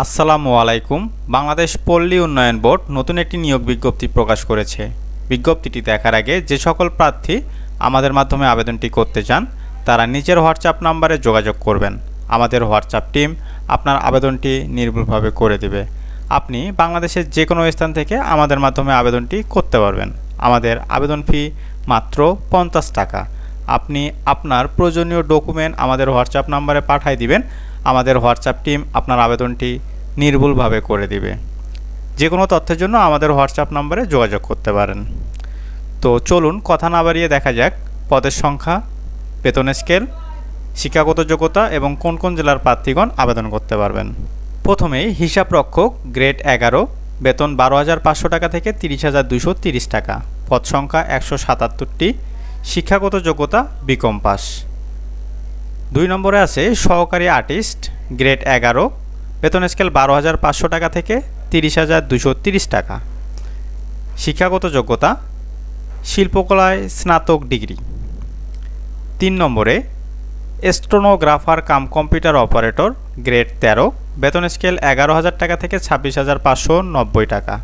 আসসালামু আলাইকুম। বাংলাদেশ পল্লী উন্নয়ন বোর্ড নতুন একটি নিয়োগ বিজ্ঞপ্তি প্রকাশ করেছে। বিজ্ঞপ্তিটি দেখার আগে যে সকল প্রার্থী আমাদের মাধ্যমে আবেদনটি করতে চান, তারা নিজের হোয়াটসঅ্যাপ নাম্বারে যোগাযোগ করবেন। আমাদের হোয়াটসঅ্যাপ টিম আপনার আবেদনটি নির্ভুলভাবে করে দেবে। আপনি বাংলাদেশের যে কোনো স্থান থেকে আমাদের মাধ্যমে আবেদনটি করতে পারবেন। আমাদের আবেদন ফি মাত্র পঞ্চাশ টাকা। আপনি আপনার প্রয়োজনীয় ডকুমেন্ট আমাদের হোয়াটসঅ্যাপ নাম্বারে পাঠিয়ে দিবেন। আমাদের হোয়াটসঅ্যাপ টিম আপনার আবেদনটি নির্ভুলভাবে করে দিবে। যে কোনো তথ্যের জন্য আমাদের হোয়াটসঅ্যাপ নম্বরে যোগাযোগ করতে পারেন। তো চলুন, কথা না বাড়িয়ে দেখা যাক পদের সংখ্যা, বেতন স্কেল, শিক্ষাগত যোগ্যতা এবং কোন কোন জেলার প্রার্থীগণ আবেদন করতে পারবেন। প্রথমেই হিসাব রক্ষক গ্রেড এগারো, বেতন বারো হাজার পাঁচশো টাকা থেকে তিরিশ হাজার দুশো তিরিশ টাকা। পদ সংখ্যা একশো সাতাত্তরটি, শিক্ষাগত যোগ্যতা বিকম পাস। দুই নম্বরে আছে সহকারী আর্টিস্ট, গ্রেড এগারো, বেতন স্কেল বারো হাজার পাঁচশো টাকা থেকে তিরিশ হাজার দুশো তিরিশ টাকা। শিক্ষাগত যোগ্যতা, শিল্পকলায় স্নাতক ডিগ্রি। তিন নম্বরে, stenographer cum computer operator, grade তেরো, বেতন স্কেল এগারো হাজার টাকা থেকে ছাব্বিশ হাজার পাঁচশো নব্বই টাকা।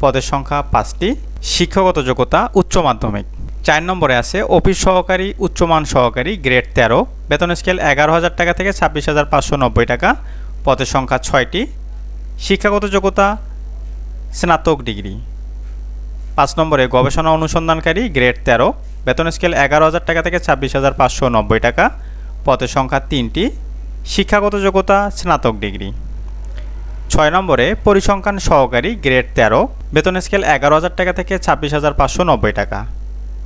পদের সংখ্যা পাঁচটি। শিক্ষাগত যোগ্যতা, উচ্চ মাধ্যমিক। চার নম্বরে আছে, অফিস সহকারী, উচ্চমান সহকারী, গ্রেড তেরো। বেতন স্কেল এগারো হাজার টাকা থেকে ছাব্বিশ হাজার পাঁচশো নব্বই টাকা। পদের সংখ্যা ছয়টি। শিক্ষাগত যোগ্যতা, স্নাতক ডিগ্রি। পাঁচ নম্বরে গবেষণা অনুসন্ধানকারী, গ্রেড তেরো। বেতন স্কেল এগারো হাজার টাকা থেকে ছাব্বিশ হাজার পাঁচশো নব্বই টাকা। পদের সংখ্যা তিনটি। শিক্ষাগত যোগ্যতা, স্নাতক ডিগ্রি। ছয় নম্বরে পরিসংখ্যান সহকারী, গ্রেড তেরো। বেতন স্কেল এগারো হাজার টাকা থেকে ছাব্বিশ হাজার পাঁচশো নব্বই টাকা।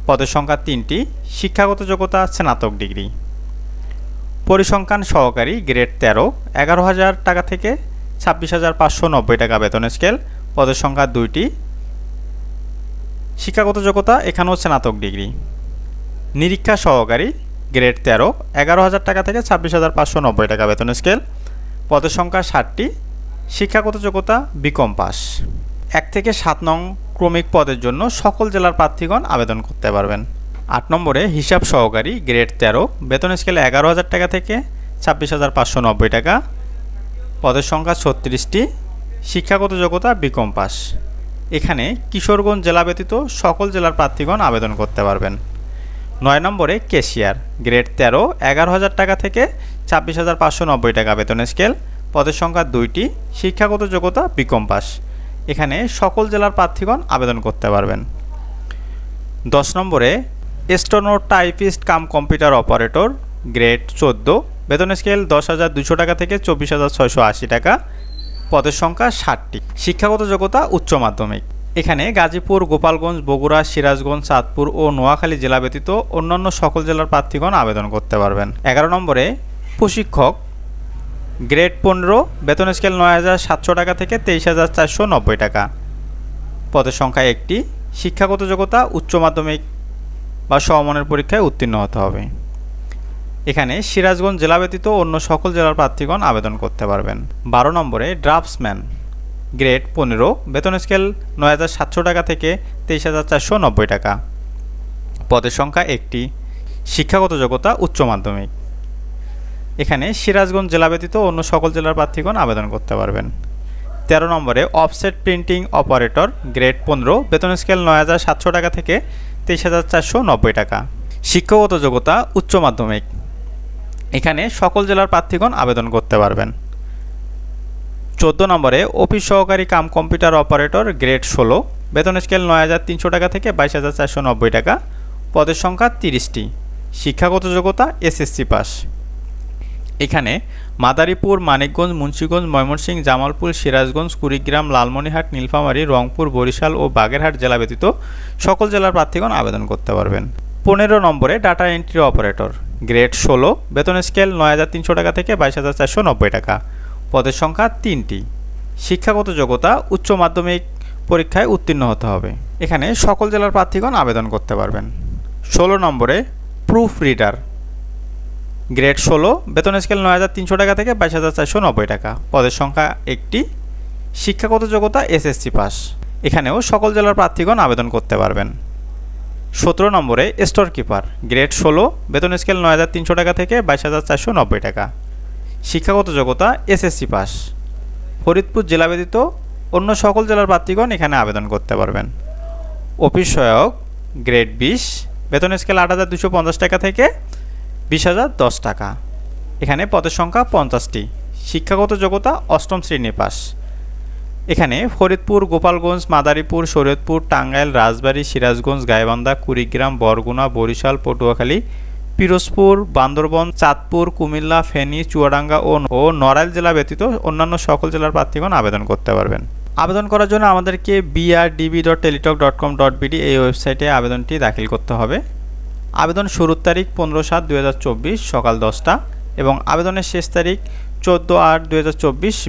পদের সংখ্যা তিনটি, শিক্ষাগত যোগ্যতা, স্নাতক ডিগ্রি। পরিসংখ্যান সহকারী, গ্রেড তেরো, এগারো হাজার টাকা থেকে ছাব্বিশ হাজার পাঁচশো নব্বই টাকা বেতন স্কেল। পদের সংখ্যা দুইটি, শিক্ষাগত যোগ্যতা, এখানেও স্নাতক ডিগ্রি। নিরীক্ষা সহকারী, গ্রেড তেরো, এগারো হাজার টাকা থেকে ছাব্বিশ হাজার পাঁচশো নব্বই টাকা বেতন স্কেল। পদের সংখ্যা ষাটটি, শিক্ষাগত যোগ্যতা বিকম পাস। এক থেকে সাত নং ক্রমিক পদের জন্য সকল জেলার প্রার্থীগণ আবেদন করতে পারবেন। আট নম্বরে হিসাব সহকারী গ্রেড তেরো, বেতন স্কেল এগারো হাজার টাকা থেকে ছাব্বিশ হাজার পাঁচশো নব্বই টাকা। পদের সংখ্যা ছত্রিশটি, শিক্ষাগত যোগ্যতা বিকম পাস। এখানে কিশোরগঞ্জ জেলা ব্যতীত সকল জেলার প্রার্থীগণ আবেদন করতে পারবেন। নয় নম্বরে কেশিয়ার, গ্রেড তেরো, এগারো হাজার টাকা থেকে ছাব্বিশ হাজার পাঁচশো নব্বই টাকা বেতন স্কেল। পদের সংখ্যা দুইটি, শিক্ষাগত যোগ্যতা বিকম পাস। এখানে সকল জেলার প্রার্থীগণ আবেদন করতে পারবেন। দশ নম্বরে steno typist cum computer operator, grade চোদ্দ, বেতন স্কেল দশ হাজার দুশো টাকা থেকে চব্বিশ হাজার ছয়শো আশি টাকা, পদের সংখ্যা ষাটটি। শিক্ষাগত যোগ্যতা উচ্চ মাধ্যমিক। এখানে গাজীপুর, গোপালগঞ্জ, বগুড়া, সিরাজগঞ্জ, চাঁদপুর ও নোয়াখালী জেলা ব্যতীত অন্যান্য সকল জেলার প্রার্থীগণ আবেদন করতে পারবেন। এগারো নম্বরে, প্রশিক্ষক গ্রেড পনেরো, বেতন স্কেল নয় হাজার সাতশো টাকা থেকে তেইশ হাজার চারশো নব্বই টাকা। পদের সংখ্যা একটি, শিক্ষাগত যোগ্যতা উচ্চ মাধ্যমিক বা সমমানের পরীক্ষায় উত্তীর্ণ হতে হবে। এখানে সিরাজগঞ্জ জেলা ব্যতীত অন্য সকল জেলার প্রার্থীগণ আবেদন করতে পারবেন। বারো নম্বরে ড্রাফটসম্যান, গ্রেড পনেরো, বেতন স্কেল নয় হাজার সাতশো টাকা থেকে তেইশ হাজার চারশো নব্বই টাকা। পদের সংখ্যা একটি, শিক্ষাগত যোগ্যতা উচ্চ মাধ্যমিক। এখানে সিরাজগঞ্জ জেলা ব্যতীত অন্য সকল জেলার প্রার্থীগণ আবেদন করতে পারবেন। তেরো নম্বরে অফসেট প্রিন্টিং অপারেটর গ্রেড পনেরো, বেতন স্কেল নয় হাজার সাতশো টাকা থেকে তেইশ হাজার চারশো নব্বই টাকা। শিক্ষাগত যোগ্যতা উচ্চ মাধ্যমিক। এখানে সকল জেলার প্রার্থীগণ আবেদন করতে পারবেন। চোদ্দ নম্বরে অফিস সহকারী কাম কম্পিউটার অপারেটর গ্রেড ষোলো, বেতন স্কেল নয় হাজার তিনশো টাকা থেকে বাইশ হাজার চারশো নব্বই টাকা। পদের সংখ্যা তিরিশটি। শিক্ষাগত যোগ্যতা এসএসসি পাস। এখানে মাদারীপুর, মানিকগঞ্জ, মুন্সীগঞ্জ, ময়মনসিংহ, জামালপুর, সিরাজগঞ্জ, কুড়িগ্রাম, লালমনিরহাট, নীলফামারী, রংপুর, বরিশাল ও বাগেরহাট জেলা ব্যতীত সকল জেলার প্রার্থীগণ আবেদন করতে পারবেন। পনেরো নম্বরে ডাটা এন্ট্রি অপারেটর, গ্রেড ষোলো, বেতন স্কেল নয় হাজার তিনশো টাকা থেকে বাইশ হাজার চারশো নব্বই টাকা। পদের সংখ্যা তিনটি। শিক্ষাগত যোগ্যতা উচ্চ মাধ্যমিক পরীক্ষায় উত্তীর্ণ হতে হবে। এখানে সকল জেলার প্রার্থীগণ আবেদন করতে পারবেন। ষোলো নম্বরে প্রুফ রিডার গ্রেড ষোলো, বেতন স্কেল নয় হাজার তিনশো টাকা থেকে বাইশ হাজার চারশো নব্বই টাকা। পদের সংখ্যা একটি, শিক্ষাগত যোগ্যতা এসএসসি পাস এখানেও সকল জেলার প্রার্থীগণ আবেদন করতে পারবেন। সতেরো নম্বরে স্টোর কিপার গ্রেড ষোলো, বেতন স্কেল নয় হাজার তিনশো টাকা থেকে বাইশ হাজার চারশো নব্বই টাকা। শিক্ষাগত যোগ্যতা এসএসসি পাস ফরিদপুর জেলা ব্যতীত অন্য সকল জেলার প্রার্থীগণ এখানে আবেদন করতে পারবেন। অফিস সহায়ক, গ্রেড বিশ, বেতন স্কেল আট হাজার দুশো পঞ্চাশ টাকা থেকে বিশ হাজার দশ টাকা। এখানে পদের সংখ্যা পঞ্চাশটি। শিক্ষাগত যোগ্যতা অষ্টম শ্রেণি পাস এখানে ফরিদপুর, গোপালগঞ্জ, মাদারীপুর, শরীয়তপুর, টাঙ্গাইল, রাজবাড়ী, সিরাজগঞ্জ, গাইবান্ধা, কুড়িগ্রাম, বরগুনা, বরিশাল, পটুয়াখালী, পিরোজপুর, বান্দরবন, চাঁদপুর, কুমিল্লা, ফেনী, চুয়াডাঙ্গা ও ও নড়াইল জেলা ব্যতীত অন্যান্য সকল জেলার প্রার্থীগণ আবেদন করতে পারবেন। আবেদন করার জন্য আমাদেরকে BRDB dot Teletalk dot com dot BD এই ওয়েবসাইটে আবেদনটি দাখিল করতে হবে। আবেদন শুরুর তারিখ পনেরো সাত দু সকাল দশটা এবং আবেদনের শেষ তারিখ চোদ্দ আট দু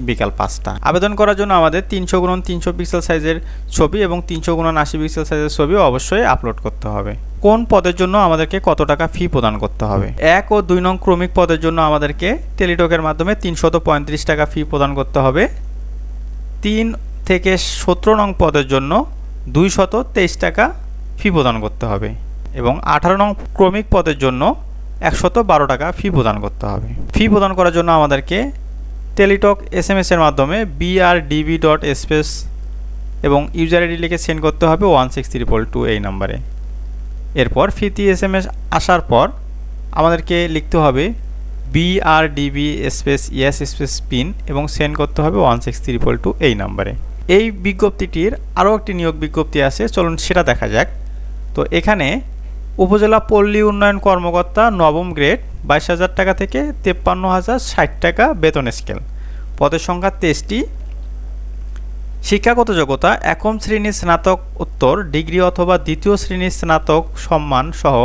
বিকাল পাঁচটা। আবেদন করার জন্য আমাদের তিনশো গুণন তিনশো পিক্সেল সাইজের ছবি এবং তিনশো গুণন আশি পিক্সেল সাইজের ছবি অবশ্যই আপলোড করতে হবে। কোন পদের জন্য আমাদেরকে কত টাকা ফি প্রদান করতে হবে? এক ও দুই নং ক্রমিক পদের জন্য আমাদেরকে টেলিটকের মাধ্যমে তিনশত পঁয়ত্রিশ টাকা ফি প্রদান করতে হবে। তিন থেকে সতেরো নং পদের জন্য দুইশত তেইশ টাকা ফি প্রদান করতে হবে। এবং আঠারো নং ক্রমিক পদের জন্য একশত বারো টাকা ফি প্রদান করতে হবে। ফি প্রদান করার জন্য আমাদেরকে টেলিটক এস এম এর মাধ্যমে বিআরডিবি ডট স্পেস এবং ইউজার আইডি লিখে সেন্ড করতে হবে ওয়ান সিক্স ত্রিপল টু এই নাম্বারে এরপর ফিতি এস এম এস আসার পর আমাদেরকে লিখতে হবে BRDB space yes space PIN এবং সেন্ড করতে হবে ওয়ান সিক্স ত্রিপল টু এই নাম্বারে এই বিজ্ঞপ্তিটির আরও একটি নিয়োগ বিজ্ঞপ্তি আছে, চলুন সেটা দেখা যাক। তো এখানে উপজেলা পল্লী উন্নয়ন কর্মকর্তা নবম গ্রেড, বাইশ হাজার টাকা থেকে তেপ্পান্ন হাজার ষাট টাকা বেতন স্কেল। পদের সংখ্যা তেইশটি। শিক্ষাগত যোগ্যতা, একম শ্রেণির স্নাতক উত্তর, ডিগ্রি অথবা দ্বিতীয় শ্রেণির স্নাতক সম্মান সহ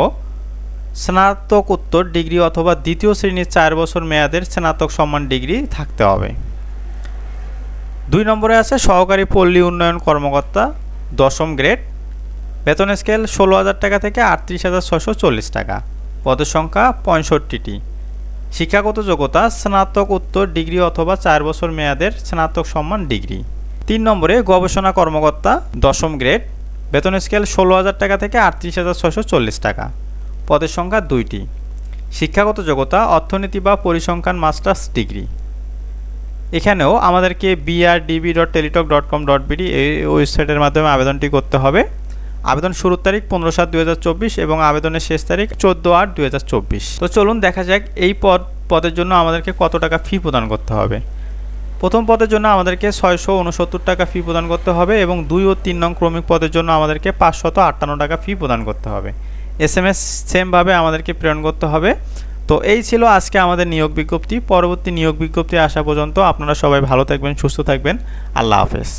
স্নাতক উত্তর, ডিগ্রি অথবা দ্বিতীয় শ্রেণির চার বছর মেয়াদের স্নাতক সম্মান ডিগ্রি থাকতে হবে। দুই নম্বরে আছে সহকারী পল্লী উন্নয়ন কর্মকর্তা, দশম গ্রেড বেতন স্কেল ষোলো হাজার টাকা থেকে আটত্রিশ হাজার ছশো চল্লিশ টাকা। পদের সংখ্যা পঁয়ষট্টিটি। শিক্ষাগত যোগ্যতা, স্নাতক, উত্তর, ডিগ্রি অথবা চার বছর মেয়াদের স্নাতক সম্মান ডিগ্রি। তিন নম্বরে গবেষণা কর্মকর্তা, দশম গ্রেড। বেতন স্কেল ষোলো হাজার টাকা থেকে আটত্রিশ হাজার ছশো চল্লিশ টাকা। পদের সংখ্যা দুইটি। শিক্ষাগত যোগ্যতা, অর্থনীতি বা পরিসংখ্যান মাস্টার্স ডিগ্রি। এখানেও আমাদেরকে BRDB dot Teletalk dot com dot BD এই ওয়েবসাইটের মাধ্যমে আবেদনটি করতে হবে। আবেদন শুরুর তারিখ পনেরো সাত দুই এবং আবেদনের শেষ তারিখ চোদ্দ আট দুই তো চলুন দেখা যাক এই পদ, পদের জন্য আমাদেরকে কত টাকা ফি প্রদান করতে হবে। প্রথম পদের জন্য আমাদেরকে ছয়শো উনসত্তর টাকা ফি প্রদান করতে হবে এবং দুই ও তিন নং ক্রমিক পদের জন্য আমাদেরকে পাঁচশত আটান্ন টাকা ফি প্রদান করতে হবে। এস এম এস সেমভাবে আমাদেরকে প্রেরণ করতে হবে। তো এই ছিল আজকে আমাদের নিয়োগ বিজ্ঞপ্তি। পরবর্তী নিয়োগ বিজ্ঞপ্তি আসা পর্যন্ত আপনারা সবাই ভালো থাকবেন, সুস্থ থাকবেন। আল্লাহ হাফেজ।